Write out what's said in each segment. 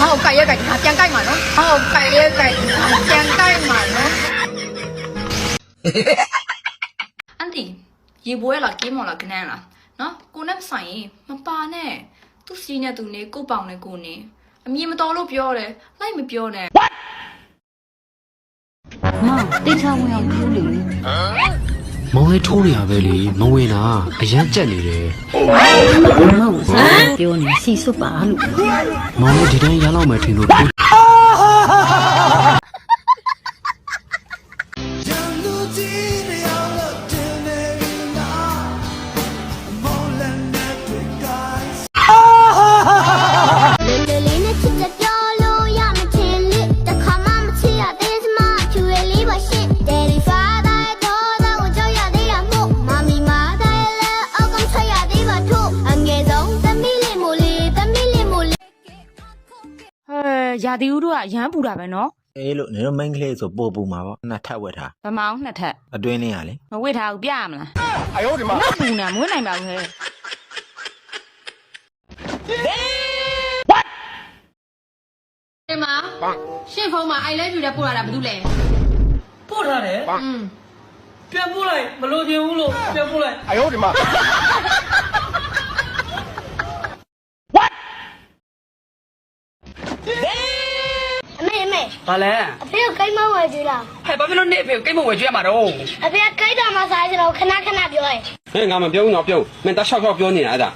ငါ့ကိုကြိုက်ရက်ကြိုက်ငါပြန်ကြိုက်မှာနော်ငါ့ကိုကြိုက်ရက်ကြိုက်ငါပြန်ကြိုက်မှာနော်အန်တီရေပွဲလားကင်းမော်လားကနန်းလားနော်ကိုနဲ့မဆိုင်ရင်မပါနဲ့သူ့စီးနဲ့သူနေကိုပေါင်နဲ့ကိုနေအမြင်မတော်လို့ပြောတယ်လိုက်မပြောနဲ့မောင်တေချာဝင်အောင်ပြောလေ မောင်လေးထိုးနေရပဲလေမဝင်တာအရန်ကြက်နေတယ်မောင်စားပြောနေစီစွတ်ပါလို့မောင်လေးဒီတိုင်းရလောက်မယ်ထင်လို့ထိုးလေး ရာသီဥတုကအရန်ပူတာပဲနော်အေးလို့နင်တို့မိန်းကလေးဆိုပို့ပူမှာပေါ့နှစ်ထပ်ဝက်ထားဗမောင်းနှစ်ထပ်အတွင်းလေးရလေမဝစ်ထားဘူးပြရမလားအယောဒီမှာပူနေမွေးနိုင်ပါဘူးဟဲ့ဒီမှာရှင့်ဖုန်းမှာ I love you တဲ့ပို့လာတာဘာလို့လဲပို့ထားတယ်อืมပြန်ပို့လိုက်မလို့ချင်ဘူးလို့ပြန်ပို့လိုက်အမေအမေ ဘာလဲအဖေကကိမ်းမဝယ်ကြည့်လားဟဲ့ဘာဖြစ်လို့နေအဖေကိုကိတ်မဝယ်ကျွေးရမှာတော့အဖေကကိမ်းတော်မှာစားကြတော့ခဏခဏပြောရင်ဟဲ့ငါမပြောဘူးတော့ပြောမင်းတဆောက်ဆောက်ပြောနေတာအဲ့ဒါ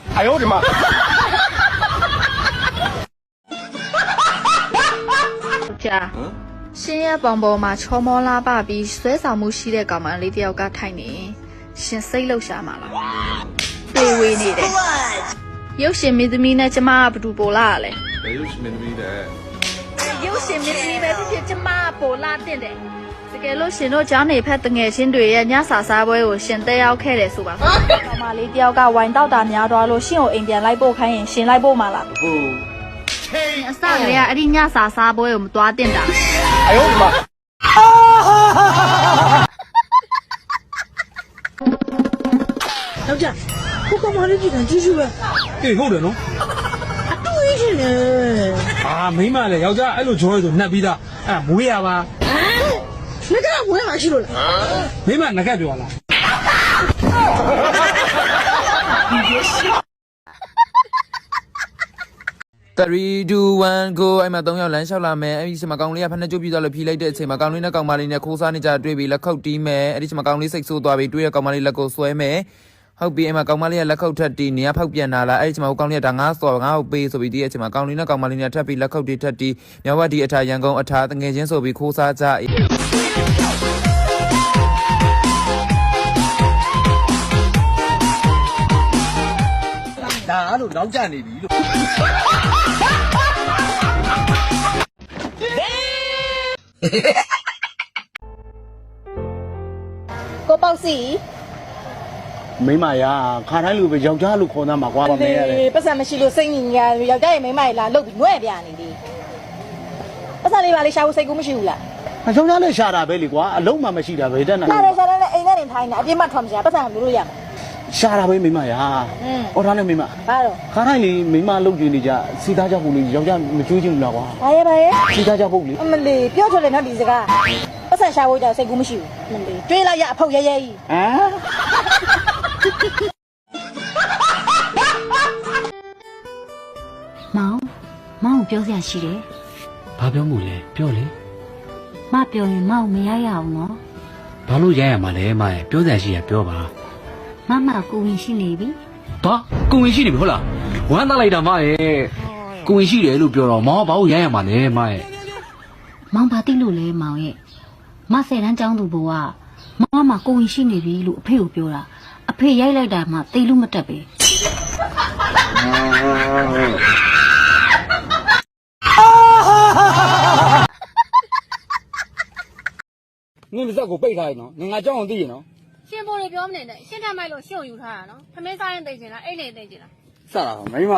ကြာရှင်ရဲ့ပုံပေါ်မှာချောမောလာပပြီးဆွဲဆောင်မှုရှိတဲ့ကောင်မလေးတယောက်ကထိုင်နေရှင်စိတ်လှုပ်ရှားမှာလားပြေဝေးနေတယ်ရုပ်ရှင်မင်းသမီးနဲ့ကျမကဘယ်သူပိုလာရလဲရုပ်ရှင်မင်းသမီးနဲ့ ရုပ်ရှင်မင်းသမီးပဲဖြစ်ဖြစ်ကျမကပိုလာတင်တယ်တကယ်လို့ရှင်တို့ကျောင်းနေဖက်တငယ်ချင်းတွေရဲ့ညစာစားပွဲကိုရှင်တက်ရောက်ခဲ့တယ်ဆိုပါစို့ကောင်မလေးတယောက်ကဝိုင်တောက်တာများသွားလို့ရှင်ကိုအိမ်ပြန်လိုက်ပို့ခိုင်းရင်ရှင်လိုက်ပို့မှာလားဟုတ်အစကတည်းကအဲ့ဒီညစာစားပွဲကိုမသွားတင်တာယောက်ျားကိုကောင်မလေးကြည့်တယ်ကြည့်ကြည့်ပဲအေးဟုတ်တယ်နော်အတူကြီးရှင်လေ အာမိမလည်းယောက်ျားအဲ့လိုကြောရဲဆိုနှက်ပြီးသားအဲ့ဒါမွေးရပါငါကဝဲမှာရှိလို့လားမိမငကက်ပြောလား3 2 1 go အဲ့မှာ3ယောက်လမ်းလျှောက်လာမယ်အဲ့ဒီချိန်မှာကောင်လေးကဖက်နှက်ကျုပ်ပြီးသွားလို့ဖြီးလိုက်တဲ့အချိန်မှာကောင်လေးနဲ့ကောင်မလေးနဲ့ခိုးစားနေကြတွေ့ပြီးလက်ခုပ်တီးမယ်အဲ့ဒီချိန်မှာကောင်လေးစိတ်ဆိုးသွားပြီးတွေ့ရကောင်မလေးလက်ကိုဆွဲမယ် ဟုတ်ပြီအဲ့မှာကောင်မလေးကလက်ခုပ်ထပ်တီးနေရဖောက်ပြန်လာလားအဲ့ဒီချိန်မှာကောင်လေးကဒါငါစော်ငါ့ကိုပေးဆိုပြီးဒီအချိန်မှာကောင်လေးနဲ့ကောင်မလေးနဲ့ထပ်ပြီးလက်ခုပ်တီးထပ်တီးမြောက်ဝတ်ဒီအထာရန်ကုန်အထာတငယ်ချင်းဆိုပြီးခိုးစားကြအေးဒါအဲ့လိုနောက်ကျနေပြီလို့ကိုပေါ့စီ မိမရာခါတိုင်းလူပဲယောက်ျားလူခေါ်သားမှာကွာမင်းရတယ်ပတ်စံမရှိလို့စိတ်ညစ်ညာယောက်ျားရဲ့မိန်းမကြီးလာလုတ်ပြီးငွဲ့ပြနေပြီပတ်စံလေးပါလေးရှာဖို့စိတ်ကူးမရှိဘူးလားအယောက်ျားလည်းရှာတာပဲလေကွာအလုံးမှမရှိတာပဲတက်နေရှာတယ်ရှာတယ်နဲ့အိမ်ထဲနေထိုင်နေအပြစ်မှထွက်မရှာပတ်စံလို့လို့ရမှာရှာတာပဲမိမရာอืมအော်ဒါနဲ့မိမဘာတော့ခါတိုင်းလေမိမလုတ်ကြည့်နေကြစီသားကြောက်ဖို့လေယောက်ျားမကြွေးချင်ဘူးလားကွာဘာရဲဘာရဲစီသားကြောက်ဖို့လေအမလီပြောထွက်တယ်နော်ဒီစကားပတ်စံရှာဖို့ကြောင့်စိတ်ကူးမရှိဘူးအမလီတွေးလိုက်ရအဖုတ်ရဲရဲကြီးဟမ်မော ပြောစရာရှိတယ်ဘာပြောမှုလဲပြောလေမပြောရင်မောင်မရရအောင်နော်ဘာလို့ရရမှာလဲမရဲ့ပြောစရာရှိရပြောပါမမကိုဝင်ရှိနေပြီဘာကိုဝင်ရှိနေပြီဟုတ်လားဝမ်းသားလိုက်တာမရဲ့ကိုဝင်ရှိတယ်လို့ပြောတော့မောင်ကဘာလို့ရရမှာလဲမရဲ့မောင်ဘာသိလို့လဲမောင်ရဲ့မဆယ်တန်းကျောင်းသူဘဝမောင်ကမကိုဝင်ရှိနေပြီလို့အဖေကိုပြောတာအဖေရိုက်လိုက်တာမှသိလို့မတက်ပဲ နင်းပါဇက်ကိုပိတ်ထားရင်နော်ငငါကြောင်းအောင်သိရင်နော်ရှင်ပေါ်လေပြောမနေနဲ့ရှင်းထမိုက်လို့ရှင်းယူထားတာနော်သမင်းစားရင်သိချင်လားအိတ်နေသိချင်လားစတာမိမ